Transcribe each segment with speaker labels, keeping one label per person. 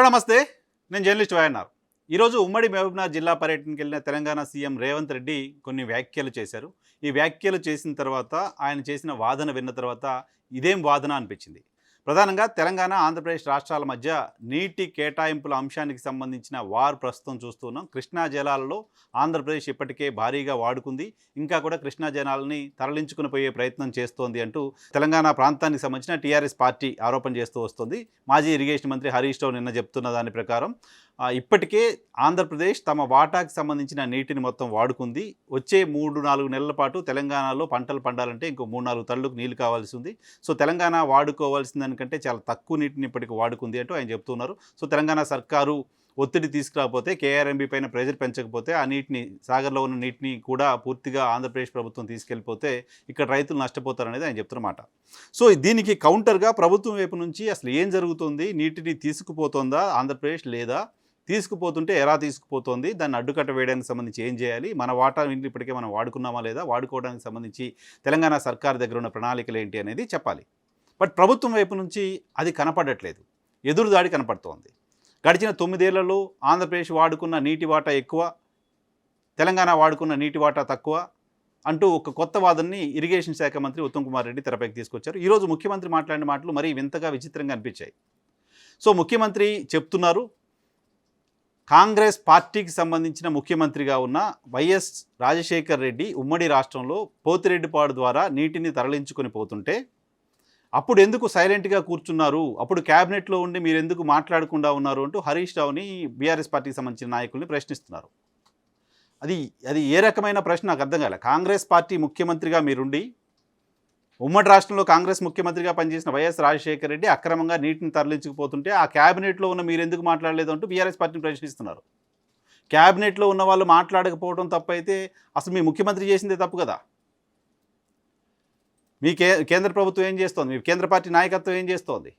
Speaker 1: Hello నమస్తే నేను journalist YNR ఈరోజు ఉమ్మడి మహబూబ్నాథ్ జిల్లా పర్యటనకి వెళ్ళిన తెలంగాణ సీఎం రేవంత్ రెడ్డి కొన్ని వ్యాఖ్యలు చేశారు. ఈ వ్యాఖ్యలు చేసిన తర్వాత ఆయన చేసిన వాదన విన్న తర్వాత ఇదేం వాదన అనిపించింది? ప్రధానంగా తెలంగాణ ఆంధ్రప్రదేశ్ రాష్ట్రాల మధ్య నీటి కేటాయింపుల అంశానికి సంబంధించిన వార్ ప్రస్తుతం చూస్తున్నాం కృష్ణా జలాలలో ఆంధ్రప్రదేశ్ ఇప్పటికే భారీగా వాడుకుంది. ఇంకా కూడా కృష్ణా జలాలని తరలించుకుని పోయే ప్రయత్నం చేస్తోంది అంటూ తెలంగాణ ప్రాంతానికి సంబంధించిన టీఆర్ఎస్ పార్టీ ఆరోపణ చేస్తూ వస్తుంది. మాజీ ఇరిగేషన్ మంత్రి హరీష్ రావు నిన్న చెప్తున్న దాని ప్రకారం ఇప్పటికే ఆంధ్రప్రదేశ్ తమ వాటాకి సంబంధించిన నీటిని మొత్తం వాడుకుంది. వచ్చే మూడు నాలుగు నెలల పాటు తెలంగాణలో పంటలు పండాలంటే ఇంకో మూడు నాలుగు తళ్ళకు నీళ్ళు కావాల్సి ఉంది. సో తెలంగాణ వాడుకోవాల్సిన దానికంటే చాలా తక్కువ నీటిని ఇప్పటికి వాడుకుంది అంటూ ఆయన చెప్తున్నారు. సో తెలంగాణ సర్కారు ఒత్తిడి తీసుకురాకపోతే కేఆర్ఎంబి పైన ప్రెజర్ పెంచకపోతే ఆ నీటిని సాగర్లో ఉన్న నీటిని కూడా పూర్తిగా ఆంధ్రప్రదేశ్ ప్రభుత్వం తీసుకెళ్ళిపోతే ఇక్కడ రైతులు నష్టపోతారనేది ఆయన చెప్తున్నమాట సో దీనికి కౌంటర్గా ప్రభుత్వం వైపు నుంచి అసలు ఏం జరుగుతుంది? నీటిని తీసుకుపోతుందా? ఆంధ్రప్రదేశ్ లేదా? తీసుకుపోతుంటే ఎలా తీసుకుపోతుంది? దాన్ని అడ్డుకట్ట వేయడానికి సంబంధించి ఏం చేయాలి? మన వాటా ఇంటి ఇప్పటికే మనం వాడుకున్నామా లేదా? వాడుకోవడానికి సంబంధించి తెలంగాణ సర్కార్ దగ్గర ఉన్న ప్రణాళికలు ఏంటి అనేది చెప్పాలి. బట్ ప్రభుత్వం వైపు నుంచి అది కనపడట్లేదు. ఎదురుదాడి కనపడుతోంది. గడిచిన తొమ్మిదేళ్ళలో ఆంధ్రప్రదేశ్ వాడుకున్న నీటి వాటా ఎక్కువ తెలంగాణ వాడుకున్న నీటి వాటా తక్కువ అంటూ ఒక కొత్త వాదనని ఇరిగేషన్ శాఖ మంత్రి ఉత్తమ్ కుమార్ రెడ్డి తెరపైకి తీసుకొచ్చారు. ఈరోజు ముఖ్యమంత్రి మాట్లాడిన మాటలు మరీ వింతగా విచిత్రంగా అనిపించాయి. సో ముఖ్యమంత్రి చెప్తున్నారు కాంగ్రెస్ పార్టీకి సంబంధించిన ముఖ్యమంత్రిగా ఉన్న వైఎస్ రాజశేఖర్ రెడ్డి ఉమ్మడి రాష్ట్రంలో పోతిరెడ్డిపాడు ద్వారా నీటిని తరలించుకొని పోతుంటే అప్పుడు ఎందుకు సైలెంట్గా కూర్చున్నారు? అప్పుడు క్యాబినెట్లో ఉండి మీరు ఎందుకు మాట్లాడకుండా ఉన్నారు? అంటూ హరీష్ రావుని బీఆర్ఎస్ పార్టీకి సంబంధించిన నాయకుల్ని ప్రశ్నిస్తున్నారు. అది అది ఏ రకమైన ప్రశ్న? నాకు అర్థం కాలే. కాంగ్రెస్ పార్టీ ముఖ్యమంత్రిగా మీరుండి ఉమ్మడి రాష్ట్రంలో కాంగ్రెస్ ముఖ్యమంత్రిగా పనిచేసిన వైఎస్ రాజశేఖర రెడ్డి అక్రమంగా నీటిని తరలించుకుపోతుంటే ఆ క్యాబినెట్లో ఉన్న మీరు ఎందుకు మాట్లాడలేదు అంటూ బీఆర్ఎస్ పార్టీని ప్రశ్నిస్తున్నారు. క్యాబినెట్లో ఉన్న వాళ్ళు మాట్లాడకపోవడం తప్పైతే అసలు మీ ముఖ్యమంత్రి చేసిందే తప్పు కదా? మీ కే కేంద్ర ప్రభుత్వం ఏం చేస్తోంది? మీ కేంద్ర పార్టీ నాయకత్వం ఏం చేస్తోంది?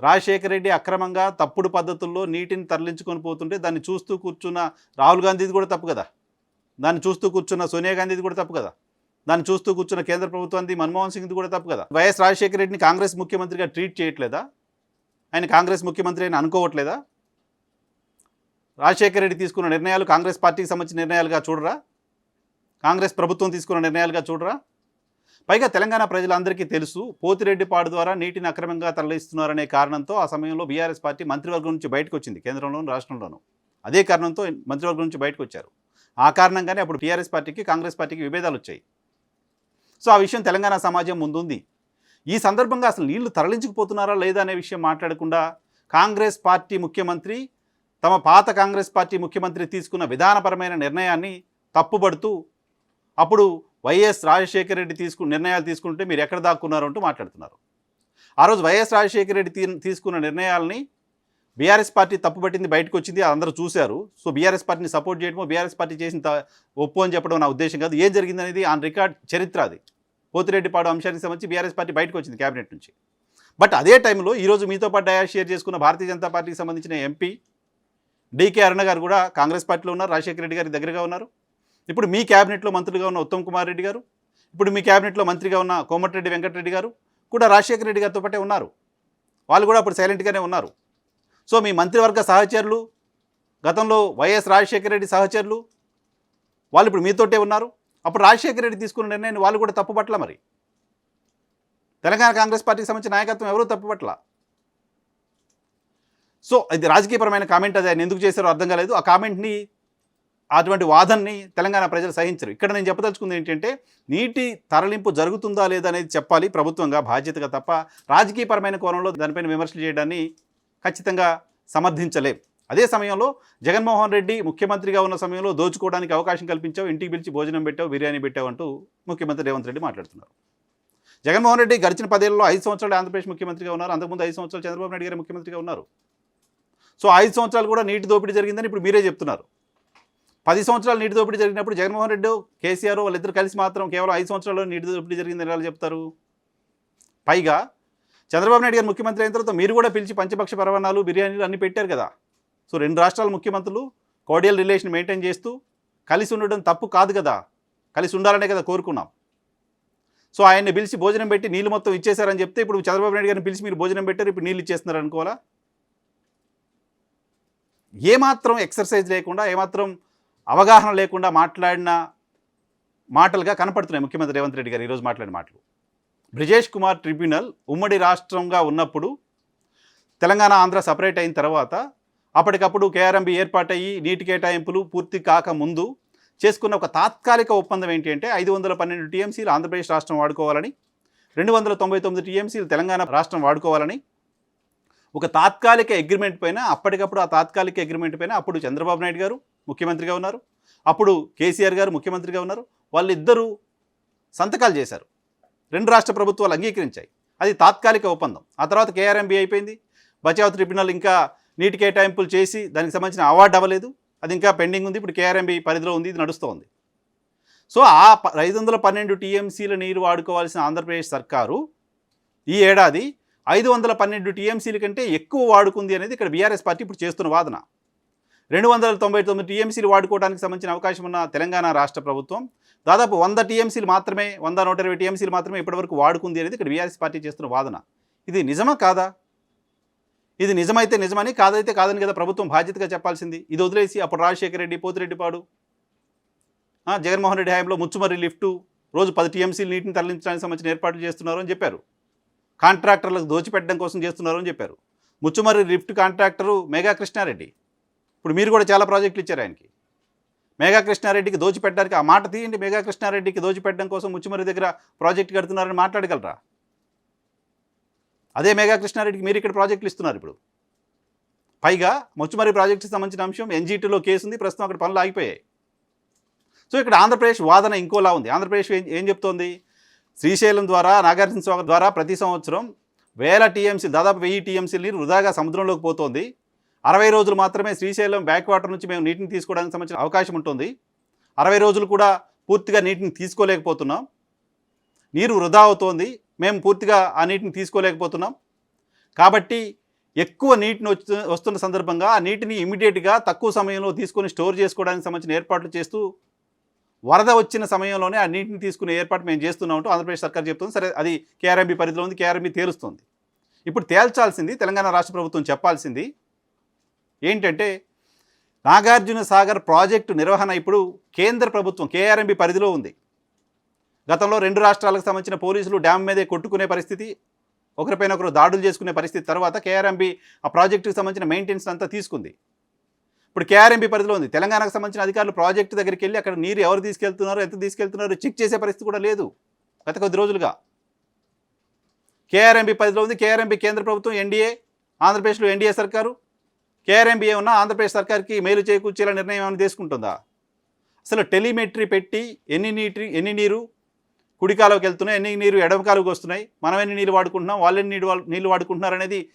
Speaker 1: రాజశేఖర రెడ్డి అక్రమంగా తప్పుడు పద్ధతుల్లో నీటిని తరలించుకొని పోతుంటే దాన్ని చూస్తూ కూర్చున్న రాహుల్ గాంధీది కూడా తప్పు కదా? దాన్ని చూస్తూ కూర్చున్న సోనియా గాంధీది కూడా తప్పు కదా? దాన్ని చూస్తూ కూర్చున్న కేంద్ర ప్రభుత్వానికి మన్మోహన్ సింగ్ది కూడా తప్పు కదా. వైఎస్ రాజశేఖర రెడ్డిని కాంగ్రెస్ ముఖ్యమంత్రిగా ట్రీట్ చేయట్లేదా? ఆయన కాంగ్రెస్ ముఖ్యమంత్రి అని అనుకోవట్లేదా? రాజశేఖర రెడ్డి తీసుకున్న నిర్ణయాలు కాంగ్రెస్ పార్టీకి సంబంధించిన నిర్ణయాలుగా చూడరా? కాంగ్రెస్ ప్రభుత్వం తీసుకున్న నిర్ణయాలుగా చూడరా? పైగా తెలంగాణ ప్రజలందరికీ తెలుసు పోతిరెడ్డిపాడు ద్వారా నీటిని అక్రమంగా తరలిస్తున్నారనే కారణంతో ఆ సమయంలో బీఆర్ఎస్ పార్టీ మంత్రివర్గం నుంచి బయటకు వచ్చింది కేంద్రంలోను రాష్ట్రంలోనూ. అదే కారణంతో మంత్రివర్గం నుంచి బయటకు వచ్చారు. ఆ కారణంగానే అప్పుడు టీఆర్ఎస్ పార్టీకి కాంగ్రెస్ పార్టీకి విభేదాలు వచ్చాయి. సో ఆ విషయం తెలంగాణ సమాజం ముందుంది. ఈ సందర్భంగా అసలు నీళ్ళు తరలించుకుపోతున్నారా లేదా అనే విషయం మాట్లాడకుండా కాంగ్రెస్ పార్టీ ముఖ్యమంత్రి తమ పాత కాంగ్రెస్ పార్టీ ముఖ్యమంత్రి తీసుకున్న విధానపరమైన నిర్ణయాన్ని తప్పుబడుతూ అప్పుడు వైఎస్ రాజశేఖర రెడ్డి తీసుకు నిర్ణయాలు తీసుకుంటే మీరు ఎక్కడ దాక్కున్నారు అంటూ మాట్లాడుతున్నారు. ఆ రోజు వైఎస్ రాజశేఖర రెడ్డి తీసుకున్న నిర్ణయాలని బీఆర్ఎస్ పార్టీ తప్పుపట్టింది బయటకు వచ్చింది అందరూ చూశారు. సో బీఆర్ఎస్ పార్టీని సపోర్ట్ చేయడమో బీఆర్ఎస్ పార్టీ చేసిన ఒప్పు అని చెప్పడం నా ఉద్దేశం కాదు. ఏం జరిగిందనేది ఆన్ రికార్డ్ చరిత్ర అది. పోతిరెడ్డిపాడు అంశానికి సంబంధించి బీఆర్ఎస్ పార్టీ బయటకు వచ్చింది క్యాబినెట్ నుంచి. బట్ అదే టైంలో ఈరోజు మీతో పాటు డయా షేర్ చేసుకున్న భారతీయ జనతా పార్టీకి సంబంధించిన ఎంపీ డీకే అరుణ గారు కూడా కాంగ్రెస్ పార్టీలో ఉన్నారు. రాజశేఖర రెడ్డి గారి దగ్గరగా ఉన్నారు. ఇప్పుడు మీ క్యాబినెట్లో మంత్రులుగా ఉన్న ఉత్తమ్ కుమార్ రెడ్డి గారు ఇప్పుడు మీ క్యాబినెట్లో మంత్రిగా ఉన్న కోమటిరెడ్డి వెంకటరెడ్డి గారు కూడా రాజశేఖర రెడ్డి గారితో పాటే ఉన్నారు. వాళ్ళు కూడా అప్పుడు సైలెంట్గానే ఉన్నారు. సో మీ మంత్రివర్గ సహచరులు గతంలో వైఎస్ రాజశేఖర రెడ్డి సహచరులు వాళ్ళు ఇప్పుడు మీతోటే ఉన్నారు. అప్పుడు రాజశేఖర రెడ్డి తీసుకున్న నిర్ణయాన్ని వాళ్ళు కూడా తప్పుపట్ల మరి? తెలంగాణ కాంగ్రెస్ పార్టీకి సంబంధించిన నాయకత్వం ఎవరూ తప్పుపట్ల సో ఇది రాజకీయపరమైన కామెంట్ అది ఆయన ఎందుకు చేశారో అర్థం కాలేదు. ఆ కామెంట్ని అటువంటి వాదనని తెలంగాణ ప్రజలు సహించరు. ఇక్కడ నేను చెప్పదలుచుకుంది ఏంటంటే నీటి తరలింపు జరుగుతుందా లేదా అనేది చెప్పాలి ప్రభుత్వంగా బాధ్యతగా తప్ప రాజకీయపరమైన కోణంలో దానిపైన విమర్శలు చేయడాన్ని ఖచ్చితంగా సమర్థించలేం. అదే సమయంలో జగన్మోహన్ రెడ్డి ముఖ్యమంత్రిగా ఉన్న సమయంలో దోచుకోవడానికి అవకాశం కల్పించావు ఇంటికి పిలిచి భోజనం పెట్టావు బిర్యానీ పెట్టావు అంటూ ముఖ్యమంత్రి రేవంత్ రెడ్డి మాట్లాడుతున్నారు. జగన్మోహన్ రెడ్డి గడిచిన పదేళ్ళలో ఐదు సంవత్సరాలు ఆంధ్రప్రదేశ్ ముఖ్యమంత్రిగా ఉన్నారు అంతకుముందు ఐదు సంవత్సరాలు చంద్రబాబు నాయుడు గారు ముఖ్యమంత్రిగా ఉన్నారు. సో ఐదు సంవత్సరాలు కూడా నీటి దోపిడీ జరిగిందని ఇప్పుడు మీరే చెప్తున్నారు. పది సంవత్సరాలు నీటి దోపిడీ జరిగినప్పుడు జగన్మోహన్ రెడ్డి కేసీఆర్ వాళ్ళిద్దరు కలిసి మాత్రం కేవలం ఐదు సంవత్సరాల్లో నీటి దోపిడీ జరిగిందని ఎలా చెప్తారు? పైగా చంద్రబాబు నాయుడు గారు ముఖ్యమంత్రి అయిన తర్వాత మీరు కూడా పిలిచి పంచపక్ష పరవణాలు బిర్యానీలు అన్నీ పెట్టారు కదా. సో రెండు రాష్ట్రాల ముఖ్యమంత్రులు కోడియల్ రిలేషన్ మెయింటైన్ చేస్తూ కలిసి ఉండడం తప్పు కాదు కదా. కలిసి ఉండాలనే కదా కోరుకున్నాం. సో ఆయన్ని పిలిచి భోజనం పెట్టి నీళ్ళు మొత్తం ఇచ్చేశారని చెప్తే ఇప్పుడు చంద్రబాబు నాయుడు గారిని పిలిచి మీరు భోజనం పెట్టారు ఇప్పుడు నీళ్ళు ఇచ్చేస్తున్నారు అనుకోవాలా? ఏమాత్రం ఎక్సర్సైజ్ లేకుండా ఏమాత్రం అవగాహన లేకుండా మాట్లాడిన మాటలుగా కనపడుతున్నాయి ముఖ్యమంత్రి రేవంత్ రెడ్డి గారు ఈరోజు మాట్లాడిన మాటలు. బ్రిజేష్ కుమార్ ట్రిబ్యునల్ ఉమ్మడి రాష్ట్రంగా ఉన్నప్పుడు తెలంగాణ ఆంధ్ర సపరేట్ అయిన తర్వాత అప్పటికప్పుడు కేఆర్ఎంబి ఏర్పాటయ్యి నీటి కేటాయింపులు పూర్తి కాకముందు చేసుకున్న ఒక తాత్కాలిక ఒప్పందం ఏంటి అంటే ఐదు వందల పన్నెండు టీఎంసీలు ఆంధ్రప్రదేశ్ రాష్ట్రం వాడుకోవాలని రెండు వందల తొంభై తొమ్మిది టీఎంసీలు తెలంగాణ రాష్ట్రం వాడుకోవాలని ఒక తాత్కాలిక అగ్రిమెంట్ పైన అప్పటికప్పుడు ఆ తాత్కాలిక అగ్రిమెంట్ పైన అప్పుడు చంద్రబాబు నాయుడు గారు ముఖ్యమంత్రిగా ఉన్నారు. అప్పుడు కేసీఆర్ గారు ముఖ్యమంత్రిగా ఉన్నారు. వాళ్ళిద్దరూ సంతకాలు చేశారు. రెండు రాష్ట్ర ప్రభుత్వాలు అంగీకరించాయి. అది తాత్కాలిక ఒప్పందం. ఆ తర్వాత కేఆర్ఎంబి అయిపోయింది. బచావ్ ట్రిబ్యునల్ ఇంకా నీటి కేటాయింపులు చేసి దానికి సంబంధించిన అవార్డు అవ్వలేదు. అది ఇంకా పెండింగ్ ఉంది. ఇప్పుడు కేఆర్ఎంబి పరిధిలో ఉంది. ఇది నడుస్తోంది. సో ఆ ఐదు వందల పన్నెండు టీఎంసీల నీరు వాడుకోవాల్సిన ఆంధ్రప్రదేశ్ సర్కారు ఈ ఏడాది ఐదు వందల పన్నెండు టీఎంసీల కంటే ఎక్కువ వాడుకుంది అనేది ఇక్కడ బీఆర్ఎస్ పార్టీ ఇప్పుడు చేస్తున్న వాదన. రెండు వందల తొంభై తొమ్మిది టీఎంసీలు వాడుకోవడానికి సంబంధించిన అవకాశం ఉన్న తెలంగాణ రాష్ట్ర ప్రభుత్వం. దాదాపు వంద టీఎంసీలు మాత్రమే వంద నూట ఇరవై టీఎంసీలు మాత్రమే ఇప్పటివరకు వాడుకుంది అనేది ఇక్కడ బీఆర్ఎస్ పార్టీ చేస్తున్న వాదన. ఇది నిజమా కాదా? ఇది నిజమైతే నిజమని కాదైతే కాదని కదా ప్రభుత్వం బాధ్యతగా చెప్పాల్సింది. ఇది వదిలేసి అప్పుడు రాజశేఖర రెడ్డి పోతిరెడ్డిపాడు జగన్మోహన్ రెడ్డి హయాంలో ముచ్చుమర్రి లిఫ్టు రోజు పది టీఎంసీలు నీటిని తరలించడానికి సంబంధించిన ఏర్పాట్లు చేస్తున్నారు అని చెప్పారు. కాంట్రాక్టర్లకు దోచిపెట్టడం కోసం చేస్తున్నారు అని చెప్పారు. Muchumarri lift contractor Megha Krishna Reddy. ఇప్పుడు మీరు కూడా చాలా ప్రాజెక్టులు ఇచ్చారు ఆయనకి. మేఘా కృష్ణారెడ్డికి దోచిపెట్టడానికి ఆ మాట తీయండి. మేఘా కృష్ణారెడ్డికి దోచిపెట్టడం కోసం ముచ్చిమరి దగ్గర ప్రాజెక్ట్ కడుతున్నారని మాట్లాడగలరా? అదే మేఘా కృష్ణారెడ్డికి మీరు ఇక్కడ ప్రాజెక్టులు ఇస్తున్నారు ఇప్పుడు. పైగా ముచ్చుమరి ప్రాజెక్టుకి సంబంధించిన అంశం ఎన్జీటీలో కేసు ఉంది ప్రస్తుతం అక్కడ పనులు ఆగిపోయాయి. సో ఇక్కడ ఆంధ్రప్రదేశ్ వాదన ఇంకోలా ఉంది. ఆంధ్రప్రదేశ్ ఏం ఏం చెప్తోంది? శ్రీశైలం ద్వారా నాగార్జున స్వామి ద్వారా ప్రతి సంవత్సరం వేల టీఎంసీ దాదాపు వెయ్యి టీఎంసీలు నీరు వృధాగా సముద్రంలోకి పోతోంది. అరవై రోజులు మాత్రమే శ్రీశైలం బ్యాక్ వాటర్ నుంచి మేము నీటిని తీసుకోవడానికి సంబంధించిన అవకాశం ఉంటుంది. అరవై రోజులు కూడా పూర్తిగా నీటిని తీసుకోలేకపోతున్నాం. నీరు వృధా అవుతోంది. మేము పూర్తిగా ఆ నీటిని తీసుకోలేకపోతున్నాం. కాబట్టి ఎక్కువ నీటిని వస్తున్న సందర్భంగా ఆ నీటిని ఇమీడియట్గా తక్కువ సమయంలో తీసుకొని స్టోర్ చేసుకోవడానికి సంబంధించిన ఏర్పాట్లు చేస్తూ వరద వచ్చిన సమయంలోనే ఆ నీటిని తీసుకునే ఏర్పాటు మేము చేస్తున్నామంటూ ఆంధ్రప్రదేశ్ సర్కార్ చెప్తుంది. సరే అది కేఆర్ఎంబీ పరిధిలో ఉంది. కేఆర్ఎంబీ తేలుస్తుంది. ఇప్పుడు తేల్చాల్సింది తెలంగాణ రాష్ట్ర ప్రభుత్వం చెప్పాల్సింది ఏంటంటే నాగార్జున సాగర్ ప్రాజెక్టు నిర్వహణ ఇప్పుడు కేంద్ర ప్రభుత్వం కేఆర్ఎంబీ పరిధిలో ఉంది. గతంలో రెండు రాష్ట్రాలకు సంబంధించిన పోలీసులు డ్యామ్ మీదే కొట్టుకునే పరిస్థితి ఒకరిపైన ఒకరు దాడులు చేసుకునే పరిస్థితి తర్వాత కేఆర్ఎంబి ఆ ప్రాజెక్టుకి సంబంధించిన మెయింటెనెన్స్ అంతా తీసుకుంది. ఇప్పుడు కేఆర్ఎంబి పరిధిలో ఉంది. తెలంగాణకు సంబంధించిన అధికారులు ప్రాజెక్టు దగ్గరికి వెళ్ళి అక్కడ నీరు ఎవరు తీసుకెళ్తున్నారో ఎంత తీసుకెళ్తున్నారో చెక్ చేసే పరిస్థితి కూడా లేదు. గత కొద్ది రోజులుగా. కేఆర్ఎంబీ పరిధిలో ఉంది. కేఆర్ఎంబీ కేంద్ర ప్రభుత్వం ఎన్డీఏ ఆంధ్రప్రదేశ్లో ఎన్డీఏ సర్కారు కేఆర్ఎంబీఏ ఉన్న ఆంధ్రప్రదేశ్ సర్కార్కి మేలు చేకూర్చేలా నిర్ణయం ఏమైనా తీసుకుంటుందా? అసలు టెలిమెట్రీ పెట్టి ఎన్ని నీటి ఎన్ని నీరు కుడికాలుకి వెళ్తున్నాయి ఎన్ని నీరు ఎడమ వస్తున్నాయి మనం ఎన్ని నీళ్ళు వాడుకుంటున్నాం వాళ్ళు ఎన్ని నీళ్ళు నీళ్ళు వాడుకుంటున్నారు అనేది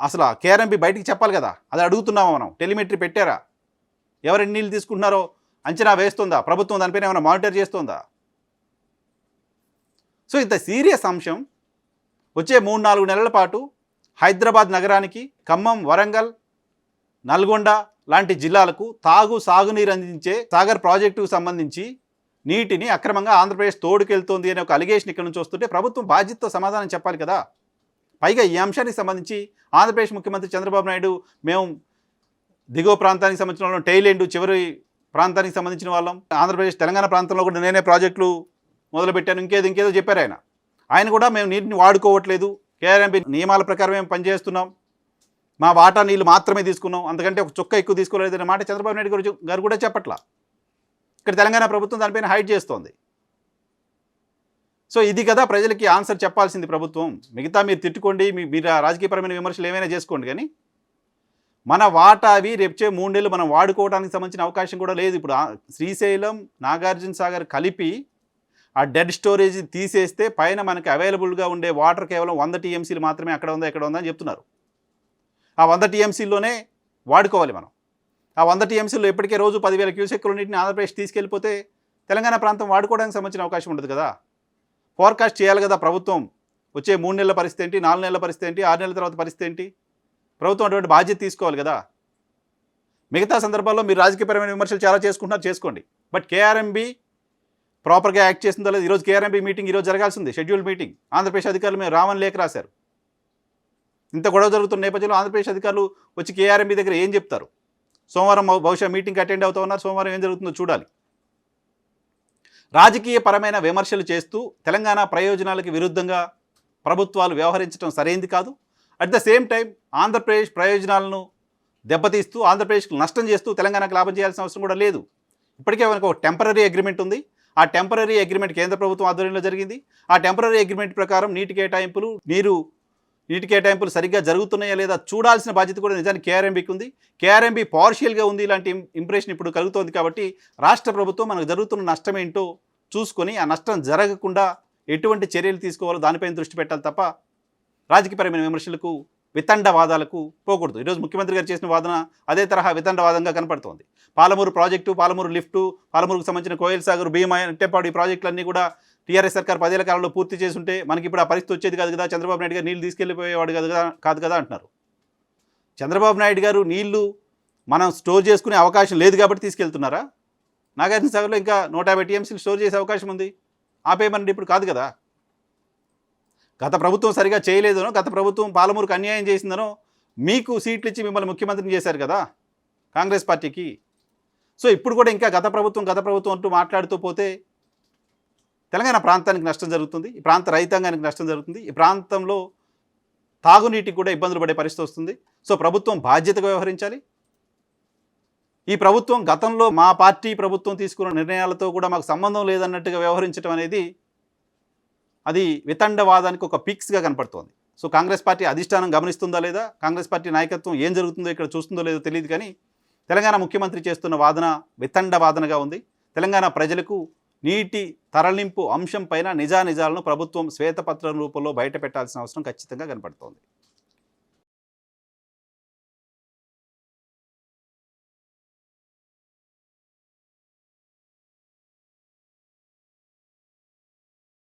Speaker 1: అసలు కేఆర్ఎంబీ బయటికి చెప్పాలి కదా. అది అడుగుతున్నాము మనం? టెలిమెట్రీ పెట్టారా? ఎవరు ఎన్ని నీళ్ళు తీసుకుంటున్నారో అంచనా వేస్తుందా? ప్రభుత్వం దానిపైన ఏమైనా మానిటర్ చేస్తుందా? సో ఇంత సీరియస్ అంశం వచ్చే మూడు నాలుగు నెలల పాటు హైదరాబాద్ నగరానికి ఖమ్మం వరంగల్ నల్గొండ లాంటి జిల్లాలకు తాగు సాగునీరు అందించే సాగర్ ప్రాజెక్టుకు సంబంధించి నీటిని అక్రమంగా ఆంధ్రప్రదేశ్ తోడుకెళ్తోంది అనే ఒక అలిగేషన్ ఇక్కడ నుంచి వస్తుంటే ప్రభుత్వం బాధ్యతతో సమాధానం చెప్పాలి కదా. పైగా ఈ అంశానికి సంబంధించి ఆంధ్రప్రదేశ్ ముఖ్యమంత్రి చంద్రబాబు నాయుడు మేము దిగువ ప్రాంతానికి సంబంధించిన వాళ్ళం టైల్ ఎండ్ చివరి ప్రాంతానికి సంబంధించిన వాళ్ళం. ఆంధ్రప్రదేశ్ తెలంగాణ ప్రాంతంలో కూడా నేనే ప్రాజెక్టులు మొదలుపెట్టాను. ఇంకేదో ఇంకేదో చెప్పారు ఆయన. ఆయన కూడా మేము నీటిని వాడుకోవట్లేదు. కేఆర్ఎంపీ నియమాల ప్రకారం మేము పనిచేస్తున్నాం. మా వాటా నీళ్ళు మాత్రమే తీసుకున్నాం. అందుకంటే ఒక చుక్క ఎక్కువ తీసుకోలేదు మాట చంద్రబాబు నాయుడు గారు గారు కూడా చెప్పట్లా. ఇక్కడ తెలంగాణ ప్రభుత్వం దానిపైన హైడ్ చేస్తోంది. సో ఇది కదా ప్రజలకి ఆన్సర్ చెప్పాల్సింది ప్రభుత్వం. మిగతా మీరు తిట్టుకోండి మీ మీరు రాజకీయపరమైన విమర్శలు ఏమైనా చేసుకోండి కానీ మన వాటా అవి రేపచ్చే మూడేళ్ళు మనం వాడుకోవడానికి సంబంధించిన అవకాశం కూడా లేదు. ఇప్పుడు శ్రీశైలం నాగార్జున సాగర్ కలిపి ఆ డెడ్ స్టోరేజ్ తీసేస్తే పైన మనకి అవైలబుల్గా ఉండే వాటర్ కేవలం వంద టీఎంసీలు మాత్రమే అక్కడ ఉందా ఇక్కడ ఉందా అని చెప్తున్నారు. ఆ వంద టీఎంసీల్లోనే వాడుకోవాలి మనం. ఆ వంద టీఎంసీలో ఇప్పటికే రోజు పదివేల క్యూసెక్కుల నీటిని ఆంధ్రప్రదేశ్ తీసుకెళ్ళిపోతే తెలంగాణ ప్రాంతం వాడుకోవడానికి సంబంధించిన అవకాశం ఉండదు కదా. ఫోర్కాస్ట్ చేయాలి కదా ప్రభుత్వం. వచ్చే మూడు నెలల పరిస్థితి ఏంటి నాలుగు నెలల పరిస్థితి ఏంటి ఆరు నెలల తర్వాత పరిస్థితి ఏంటి? ప్రభుత్వం అటువంటి బాధ్యత తీసుకోవాలి కదా. మిగతా సందర్భాల్లో మీరు రాజకీయపరమైన విమర్శలు చాలా చేసుకుంటున్నారు చేసుకోండి. బట్ కేఆర్ఎంబి ప్రాపర్గా యాక్ట్ చేసిందో లేదు ఈరోజు కేఆర్ఎంబి మీటింగ్ ఈరోజు జరగాల్సింది షెడ్యూల్ మీటింగ్ ఆంధ్రప్రదేశ్ అధికారులు మేము రావని లేఖ రాశారు. ఇంత గొడవ జరుగుతున్న నేపథ్యంలో ఆంధ్రప్రదేశ్ అధికారులు వచ్చి కేఆర్ఎంబి దగ్గర ఏం చెప్తారు? సోమవారం బహుశా మీటింగ్కి అటెండ్ అవుతా ఉన్నారు. సోమవారం ఏం జరుగుతుందో చూడాలి. రాజకీయ పరమైన విమర్శలు చేస్తూ తెలంగాణ ప్రయోజనాలకు విరుద్ధంగా ప్రభుత్వాలు వ్యవహరించడం సరైంది కాదు. At the same time Andhra Pradesh ప్రయోజనాలను దెబ్బతీస్తూ ఆంధ్రప్రదేశ్కు నష్టం చేస్తూ తెలంగాణకు లాభం చేయాల్సిన అవసరం కూడా లేదు. ఇప్పటికే మనకు ఒక టెంపరీ అగ్రిమెంట్ ఉంది. ఆ టెంపరీ అగ్రిమెంట్ కేంద్ర ప్రభుత్వం ఆధ్వర్యంలో జరిగింది. ఆ టెంపరీ అగ్రిమెంట్ ప్రకారం నీటి కేటాయింపులు నీరు నీటి కేటాయింపులు సరిగ్గా జరుగుతున్నాయా లేదా చూడాల్సిన బాధ్యత కూడా నిజానికి కేఆర్ఎంబీకి ఉంది. కేఆర్ఎంబీ పార్షియల్గా ఉంది ఇలాంటి ఇంప్రెషన్ ఇప్పుడు కలుగుతోంది కాబట్టి రాష్ట్ర ప్రభుత్వం మనకు జరుగుతున్న నష్టం ఏంటో చూసుకొని ఆ నష్టం జరగకుండా ఎటువంటి చర్యలు తీసుకోవాలో దానిపైన దృష్టి పెట్టాలి తప్ప రాజకీయపరమైన విమర్శలకు వితండవాదాలకు పోకూడదు. ఈరోజు ముఖ్యమంత్రి గారు చేసిన వాదన అదే తరహా వితండవాదంగా కనపడుతోంది. పాలమూరు ప్రాజెక్టు పాలమూరు లిఫ్టు పాలమూరుకు సంబంధించిన కోయల్ సాగర్ భీమా అంటేపాడు ఈ ప్రాజెక్టులన్నీ కూడా టీఆర్ఎస్ సర్కార్ పదేళ్ళ కాలంలో పూర్తి చేసి ఉంటే మనకి ఇప్పుడు ఆ పరిస్థితి వచ్చేది కాదు కదా చంద్రబాబు నాయుడు గారు నీళ్ళు తీసుకెళ్ళిపోయేవాడు కాదు కదా కాదు కదా అంటున్నారు. చంద్రబాబు నాయుడు గారు నీళ్ళు మనం స్టోర్ చేసుకునే అవకాశం లేదు కాబట్టి తీసుకెళ్తున్నారా? నాగార్జున సాగర్లో ఇంకా నూట యాభై టీఎంసీలు స్టోర్ చేసే అవకాశం ఉంది. ఆపేయమనండి ఇప్పుడు కాదు కదా. గత ప్రభుత్వం సరిగా చేయలేదనో గత ప్రభుత్వం పాలమూరుకు అన్యాయం చేసిందనో మీకు సీట్లు ఇచ్చి మిమ్మల్ని ముఖ్యమంత్రిని చేశారు కదా కాంగ్రెస్ పార్టీకి. సో ఇప్పుడు కూడా ఇంకా గత ప్రభుత్వం గత ప్రభుత్వం అంటూ మాట్లాడుతూ పోతే తెలంగాణ ప్రాంతానికి నష్టం జరుగుతుంది ఈ ప్రాంత రైతాంగానికి నష్టం జరుగుతుంది ఈ ప్రాంతంలో తాగునీటికి కూడా ఇబ్బందులు పడే పరిస్థితి వస్తుంది. సో ప్రభుత్వం బాధ్యతగా వ్యవహరించాలి. ఈ ప్రభుత్వం గతంలో మా పార్టీ ప్రభుత్వం తీసుకున్న నిర్ణయాలతో కూడా మాకు సంబంధం లేదన్నట్టుగా వ్యవహరించడం అనేది అది వితండవాదానికి ఒక పిక్స్గా కనపడుతోంది. సో కాంగ్రెస్ పార్టీ అధిష్టానం గమనిస్తుందా లేదా కాంగ్రెస్ పార్టీ నాయకత్వం ఏం జరుగుతుందో ఇక్కడ చూస్తుందో లేదో తెలియదు కానీ తెలంగాణ ముఖ్యమంత్రి చేస్తున్న వాదన వితండ వాదనగా ఉంది. తెలంగాణ ప్రజలకు నీటి తరలింపు అంశం పైన నిజానిజాలను ప్రభుత్వం శ్వేతపత్రం రూపంలో బయట పెట్టాల్సిన అవసరం ఖచ్చితంగా కనపడుతోంది.